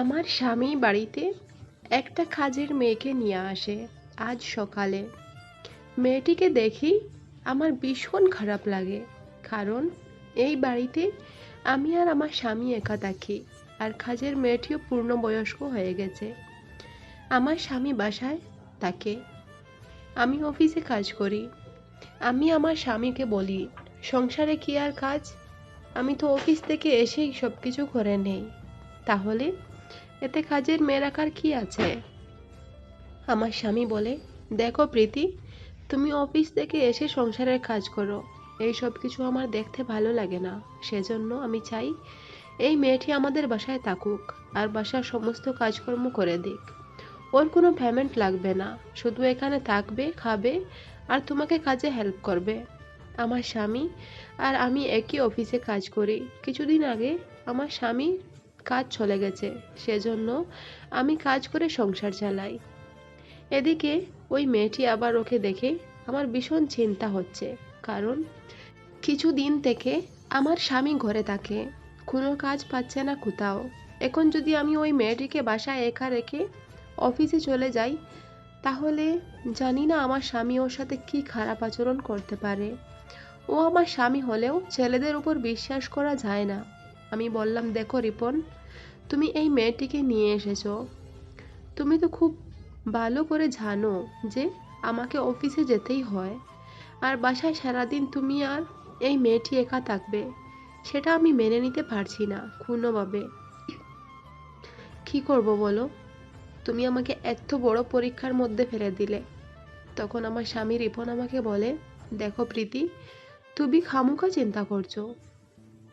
আমার স্বামী বাড়িতে একটা কাজের মেয়েকে নিয়ে আসে আজ সকালে। মেয়েটিকে দেখি আমার ভীষণ খারাপ লাগে, কারণ এই বাড়িতে আমি আর আমার স্বামী একা থাকি আর কাজের মেয়েটিও পূর্ণবয়স্ক হয়ে গেছে। আমার স্বামী বাসায় থাকে। আমি অফিসে কাজ করি। আমি আমার স্বামীকে বলি, সংসারে কি আর কাজ? আমি তো অফিস থেকে এসেই সব কিছু করে নেই। তাহলে এতে কাজের মেয়ে রাখার কি আছে? আমার স্বামী বলে, দেখো প্রীতি, তুমি অফিস থেকে এসে সংসারের কাজ করো। এই সব কিছু আমার দেখতে ভালো লাগে না। সেজন্য আমি চাই, এই মেয়েটি আমাদের বাসায় থাকুক আর বাসার সমস্ত কাজকর্ম করে দিক। ওর কোনো পেমেন্ট লাগবে না। শুধু এখানে থাকবে, খাবে আর তোমাকে কাজে হেল্প করবে। আমার স্বামী আর আমি একই অফিসে কাজ করি। কিছুদিন আগে আমার স্বামী কাজ চলে গেছে, সেজন্য আমি কাজ করে সংসার চালাই। এদিকে ওই মেয়েটি আবার ওকে দেখে আমার ভীষণ চিন্তা হচ্ছে, কারণ কিছুদিন থেকে আমার স্বামী ঘরে থাকে, কোনো কাজ পাচ্ছে না কোথাও। এখন যদি আমি ওই মেয়েটিকে বাসায় একা রেখে অফিসে চলে যাই, তাহলে জানি না আমার স্বামী ওর সাথে কি খারাপ আচরণ করতে পারে। ও আমার স্বামী হলেও ছেলেদের উপর বিশ্বাস করা যায় না। আমি বললাম, দেখো রিপন, তুমি এই মেয়েটিকে নিয়ে এসেছ। তুমি তো খুব ভালো করে জানো যে আমাকে অফিসে যেতেই হয়। আর বাসায় সারাদিন তুমি আর এই মেয়েটি একা থাকবে, সেটা আমি মেনে নিতে পারছি না কোনোভাবে কি করব বলো? তুমি আমাকে এত বড় পরীক্ষার মধ্যে ফেলে দিলে। তখন আমার স্বামী রিপন আমাকে বলে, দেখো প্রীতি, তুমি খামুকা চিন্তা করছ।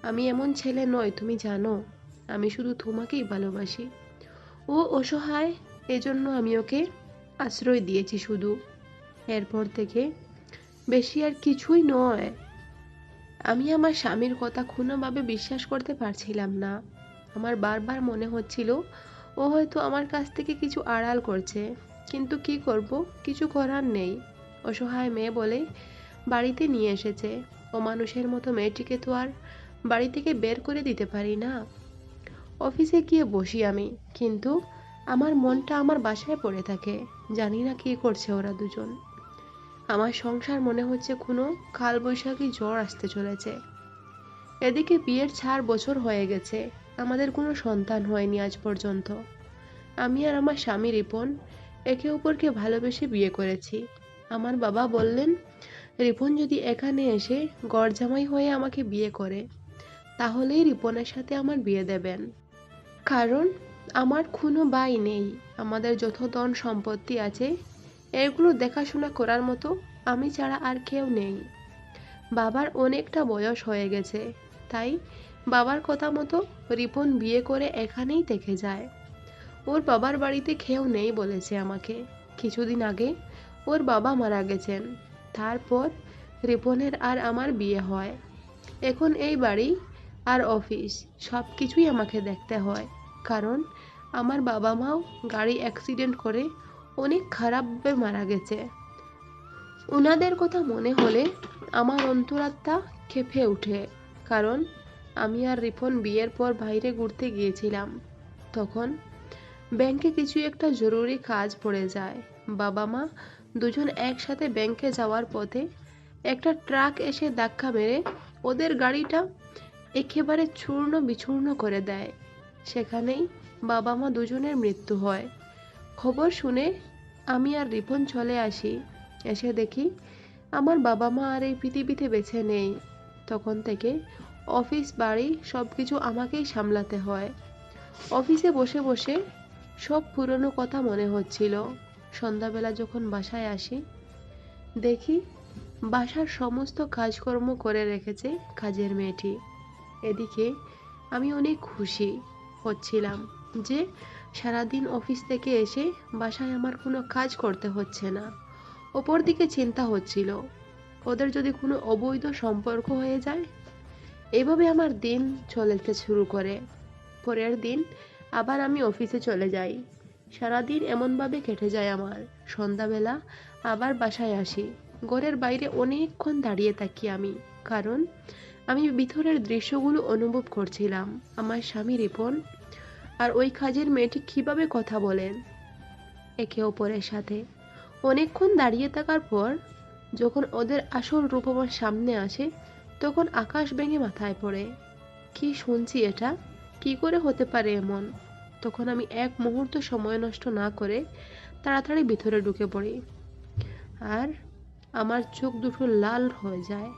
আমি এমন ছেলে নয়, তুমি জানো। আমি শুধু তোমাকেই ভালোবাসি। ও অসহায়, এজন্য আমি ওকে আশ্রয় দিয়েছি শুধু। এরপর থেকে বেশি আর কিছুই নয়। আমি আমার স্বামীর কথা কোনোভাবে বিশ্বাস করতে পারছিলাম না। আমার বারবার মনে হচ্ছিল, ও হয়তো আমার কাছ থেকে কিছু আড়াল করছে। কিন্তু কি করব? কিছু করার নেই। অসহায় মেয়ে বলে বাড়িতে নিয়ে এসেছে। ও মানুষের মতো মেয়েটিকে তো আর বাড়ি থেকে বের করে দিতে পারি না। অফিসে গিয়ে বসি আমি, কিন্তু আমার মনটা আমার বাসায় পড়ে থাকে, জানি না কি করছে ওরা দুজন। আমার সংসার মনে হচ্ছে কোনো কালবৈশাখী জ্বর আসতে চলেছে। এদিকে বিয়ের চার বছর হয়ে গেছে, আমাদের কোনো সন্তান হয়নি আজ পর্যন্ত। আমি আর আমার স্বামী রিপন একে অপরকে ভালোবেসে বিয়ে করেছি। আমার বাবা বললেন, রিপন যদি এখানে এসে গড়জামাই হয়ে আমাকে বিয়ে করে তাহলেই রিপনের সাথে আমার বিয়ে দেবেন। কারণ আমার কোনো বাই নেই, আমাদের যত ধন সম্পত্তি আছে, এগুলো দেখাশোনা করার মতো আমি ছাড়া আর কেউ নেই। বাবার অনেকটা বয়স হয়ে গেছে, তাই বাবার কথা মতো রিপন বিয়ে করে এখানেই থেকে যায়। ওর বাবার বাড়িতে কেউ নেই বলেছে আমাকে। কিছুদিন আগে ওর বাবা মারা গেছেন, তারপর রিপনের আর আমার বিয়ে হয়। এখন এই বাড়ি আর অফিস সব কিছুই আমাকে দেখতে হয়। কারণ আমার বাবা মাও গাড়ি অ্যাক্সিডেন্ট করে অনেক খারাপভাবে মারা গেছে। ওনাদের কথা মনে হলে আমার অন্তরাত্মা খেপে ওঠে। কারণ আমি আর রিপন বিয়ের পর বাইরে ঘুরতে গিয়েছিলাম। তখন ব্যাংকে কিছু একটা জরুরি কাজ পড়ে যায়। বাবা মা দুজন একসাথে ব্যাংকে যাওয়ার পথে একটা ট্রাক এসে ধাক্কা মেরে ওদের গাড়িটা একেবারে চূর্ণ বিচূর্ণ করে দেয়। সেখানেই বাবা মা দুজনের মৃত্যু হয়। খবর শুনে আমি আর রিপন চলে আসি। এসে দেখি আমার বাবা মা আর এই পৃথিবীতে বেছে নেই। তখন থেকে অফিস, বাড়ি সব কিছু আমাকেই সামলাতে হয়। অফিসে বসে বসে সব পুরনো কথা মনে হচ্ছিল। সন্ধ্যাবেলা যখন বাসায় আসি, দেখি বাসার সমস্ত কাজকর্ম করে রেখেছে কাজের মেয়েটি। এদিকে আমি অনেক খুশি হচ্ছিলাম যে সারাদিন অফিস থেকে এসে বাসায় আমার কোনো কাজ করতে হচ্ছে না। ওপর দিকে চিন্তা হচ্ছিল, ওদের যদি কোনো অবৈধ সম্পর্ক হয়ে যায়? এভাবে আমার দিন চলতে শুরু করে। পরের দিন আবার আমি অফিসে চলে যাই। সারাদিন এমনভাবে কেটে যায় আমার। সন্ধ্যাবেলা আবার বাসায় আসি। ঘরের বাইরে অনেকক্ষণ দাঁড়িয়ে থাকি আমি, কারণ আমি ভিতরের দৃশ্যগুলো অনুভব করছিলাম, আমার স্বামী রিপন আর ওই কাজের মেয়েটি কীভাবে কথা বলেন একে অপরের সাথে অনেকক্ষণ দাঁড়িয়ে থাকার পর যখন ওদের আসল রূপ আমার সামনে আসে, তখন আকাশ ভেঙে মাথায় পড়ে। কি শুনছি এটা? কি করে হতে পারে এমন? তখন আমি এক মুহূর্ত সময় নষ্ট না করে তাড়াতাড়ি ভিতরে ঢুকে পড়ি। আর আমার চোখ দুটো লাল হয়ে যায়।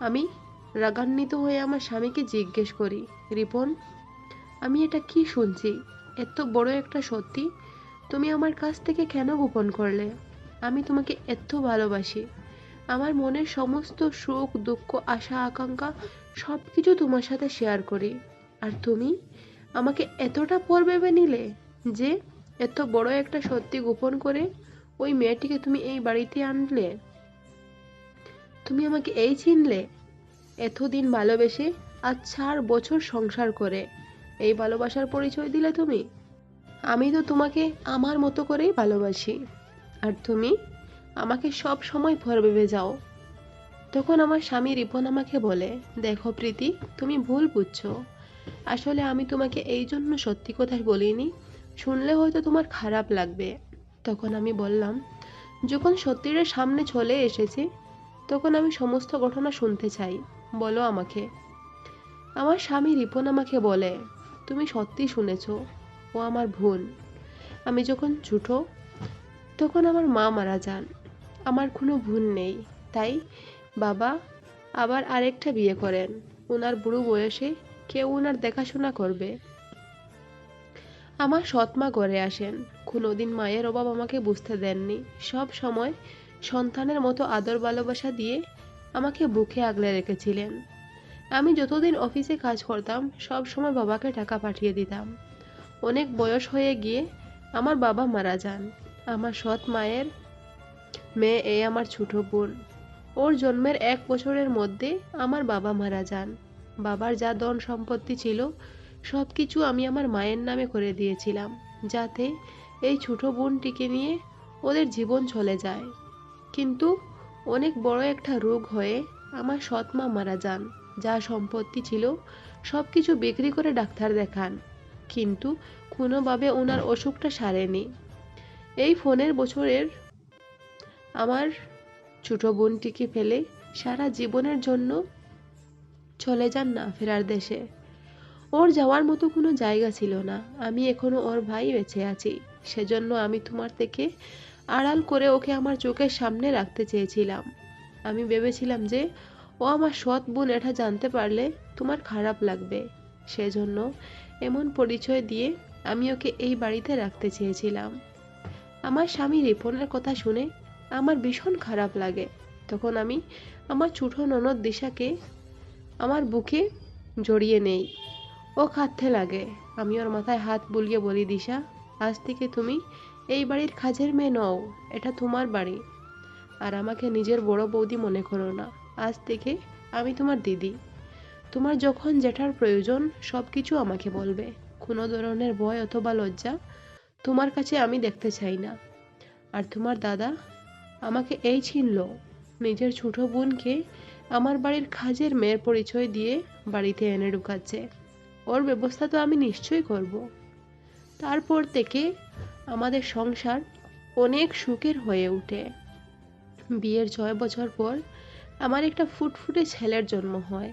আমি রাগান্বিত হয়ে আমার স্বামীকে জিজ্ঞেস করি, রিপন, আমি এটা কি শুনছি? এত বড় একটা সত্যি? তুমি আমার কাছ থেকে কেন গোপন করলে? আমি তোমাকে এত ভালোবাসি। আমার মনের সমস্ত সুখ, দুঃখ, আশা, আকাঙ্ক্ষা সব কিছু তোমার সাথে শেয়ার করি। আর তুমি? আমাকে এতটা পর ভেবে নিলে যে এত বড় একটা সত্যি গোপন করে ওই মেয়েটিকে তুমি এই বাড়িতে আনলে? তুমি আমাকে এই চিনলে? এতদিন ভালোবেসে আজ চার বছর সংসার করে। এই ভালোবাসার পরিচয় দিলে তুমি? আমি তো তোমাকে আমার মতো করেই ভালোবাসি। আর তুমি? আমাকে সব সময় ভর ভেবে যাও। তখন আমার স্বামী রিপন আমাকে বলে, দেখো প্রীতি, তুমি ভুল বুঝছ। আসলে আমি তোমাকে এই জন্য সত্যি কথা বলিনি। শুনলে হয়তো তোমার খারাপ লাগবে। তখন আমি বললাম, যখন সত্যিটা সামনে চলে এসেছে, তখন আমি সমস্ত ঘটনা শুনতে চাই। বলো আমাকে। আমার স্বামী রিপন আমাকে বলে, তুমি সত্যি শুনেছ, ও আমার বোন। আমি যখন ছোটো, তখন আমার মা মারা যান। আমার কোনো বোন নেই। তাই বাবা আবার আরেকটা বিয়ে করেন। ওনার বুড়ো বয়সে কেউ ওনার দেখাশোনা করবে। আমার সৎমা ঘরে আসেন। কোনোদিন মায়ের অভাব আমাকে বুঝতে দেননি। সব সময় সন্তানের মতো আদর ভালোবাসা দিয়ে আমাকে বুকে আগলে রেখেছিলেন। আমি যতদিন অফিসে কাজ করতাম, সব সময় বাবাকে টাকা পাঠিয়ে দিতাম। অনেক বয়স হয়ে গিয়ে আমার বাবা মারা যান। আমার সৎ মায়ের মেয়ে এ আমার ছোট বোন। ওর জন্মের এক বছরের মধ্যে আমার বাবা মারা যান। বাবার যা ধন সম্পত্তি ছিল সব কিছু আমি আমার মায়ের নামে করে দিয়েছিলাম, যাতে এই ছোট বোনটিকে নিয়ে ওদের জীবন চলে যায়। কিন্তু অনেক বড় একটা রোগ হয়ে আমার সৎ মা মারা যান, যা সম্পত্তি ছিল সব কিছু বিক্রি করে ডাক্তার দেখান। কিন্তু কোনোভাবে ওনার অসুখটা সারেনি। এই ফোনের বছরের আমার ছোট বোনটিকে ফেলে সারা জীবনের জন্য চলে যান না ফেরার দেশে। ওর যাওয়ার মতো কোনো জায়গা ছিল না। আমি এখনও ওর ভাই বেঁচে আছি। সেজন্য আমি তোমার থেকে আড়াল করে ওকে আমার চোখের সামনে রাখতে চেয়েছিলাম। আমি ভেবেছিলাম যে ও আমার সৎ বোন, এটা জানতে পারলে তোমার খারাপ লাগবে। সেজন্য এমন পরিচয় দিয়ে আমি ওকে এই বাড়িতে রাখতে চেয়েছিলাম। আমার স্বামী রিপনের কথা শুনে আমার ভীষণ খারাপ লাগে। তখন আমি আমার ছোট ননদ দিশাকে আমার বুকে জড়িয়ে নেই। ও কাঁদতে লাগে। আমি ওর মাথায় হাত বুলিয়ে বলি, দিশা, আজ থেকে তুমি এই বাড়ির খাজের মেয়ে নও, এটা তোমার বাড়ি। আর আমাকে নিজের বড় বৌদি মনে করো না, আজ থেকে আমি তোমার দিদি। তোমার যখন যেটার প্রয়োজন সব কিছু আমাকে বলবে। কোনো ধরনের ভয় অথবা লজ্জা তোমার কাছে আমি দেখতে চাই না। আর তোমার দাদা আমাকে এই ছিনল, নিজের ছোট বোনকে আমার বাড়ির খাজের মেয়ের পরিচয় দিয়ে বাড়িতে এনে ঢুকাচ্ছে। ওর ব্যবস্থা তো আমি নিশ্চয়ই করব। তারপর থেকে আমাদের সংসার অনেক সুখের হয়ে ওঠে। বিয়ের ছয় বছর পর আমার একটা ফুটফুটে ছেলের জন্ম হয়।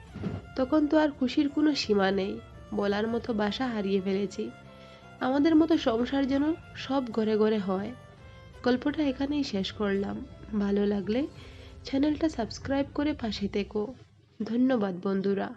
তখন তো আর খুশির কোনো সীমা নেই। বলার মতো বাসা হারিয়ে ফেলেছি। আমাদের মতো সংসার যেন সব ঘরে ঘরে হয়। গল্পটা এখানেই শেষ করলাম। ভালো লাগলে চ্যানেলটা সাবস্ক্রাইব করে পাশে থেকো। ধন্যবাদ বন্ধুরা।